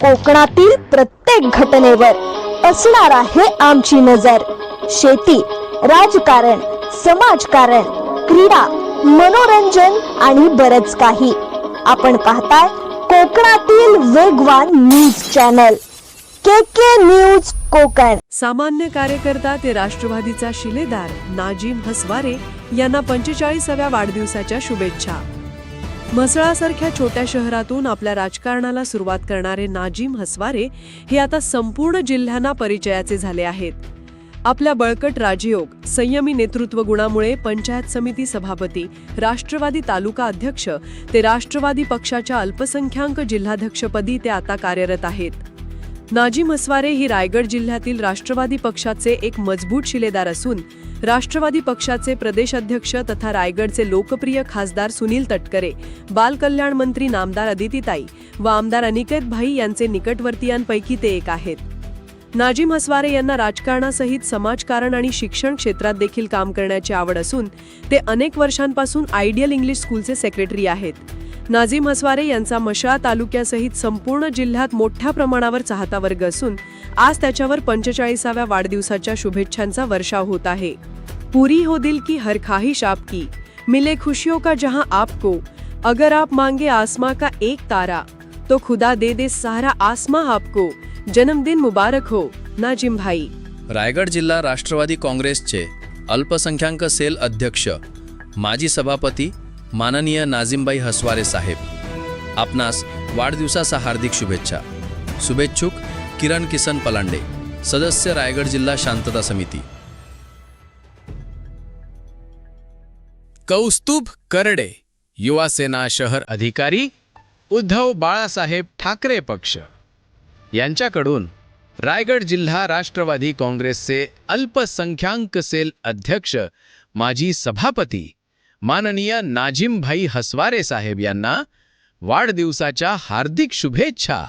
कोकणातील प्रत्येक घटनेवर असणार आहे आमची नजर. शेती राजकारण समाजकारण क्रीडा मनोरंजन आणि बरच काही. आपण पाहताय कोकणातील वेगवान news channel. K K news Konkan. सामान्य कार्यकर्ता ते राष्ट्रवादीचा शिलेदार नाजिम हसवारे यांना पंचेचाळीसाव्या वाढदिवसाच्या शुभेच्छा. म्हसळासारख्या छोट्या शहरातून आपल्या राजकारणाला सुरुवात करणारे नाजिम हसवारे हे आता संपूर्ण जिल्ह्यांना परिचयाचे झाले आहेत. आपल्या बळकट राजयोग संयमी नेतृत्व गुणामुळे पंचायत समिती सभापती राष्ट्रवादी तालुका अध्यक्ष ते राष्ट्रवादी पक्षाच्या अल्पसंख्याक जिल्हाध्यक्षपदी ते आता कार्यरत आहेत. नाजी मसवारे ही रायगड जिल्ह्यातील राष्ट्रवादी पक्षाचे एक मजबूत शिलेदार असून राष्ट्रवादी पक्षाचे प्रदेशाध्यक्ष तथा रायगडचे लोकप्रिय खासदार सुनील तटकरे बालकल्याण मंत्री नामदार अदितीताई व आमदार अनिकेत भाई यांचे निकटवर्तीयांपैकी ते एक आहेत. नाजिम हसवारे यांना राजकारणासहित समाजकारण आणि शिक्षण क्षेत्रात देखील काम करण्याची आवड असून ते अनेक वर्षांपासून आयडियल इंग्लिश स्कूलचे सेक्रेटरी आहेत. नाझीम हसवारे यांचा मशाळा तालुक्यासहित संपूर्ण जिल्ह्यात मोठ्या प्रमाणावर चाहता वर्ग असून आज त्याच्यावर पंचेचाळीसाव्या वाढदिवसाच्या शुभेच्छांचा वर्षाव होत आहे. पूरी हो दिल की हर खाहिश आपकी. मिले खुशियों का जहां आपको. अगर आप मांगे आसमा का एक तारा तो खुदा दे दे सारा आसमा आपको. जन्मदिन मुबारक हो नाजिम भाई. रायगड जिल्हा राष्ट्रवादी काँग्रेसचे अल्पसंख्याक सेल अध्यक्ष माजी सभापती माननीय नाझिमबाई हसवारे साहेब आपणास वाढदिवसाचा हार्दिक शुभेच्छा. शुभेच्छुक किरण किसन पलांडे सदस्य रायगड जिल्हा शांतता समिती. कौस्तुभ करडे युवा सेना शहर अधिकारी उद्धव बाळासाहेब ठाकरे पक्ष. यांच्याकडून रायगड जिल्हा राष्ट्रवादी काँग्रेसचे अल्पसंख्याक सेल अध्यक्ष माजी सभापती माननीय नाजिमभाई हसवारे साहेब यांना वाढदिवसाच्या हार्दिक शुभेच्छा.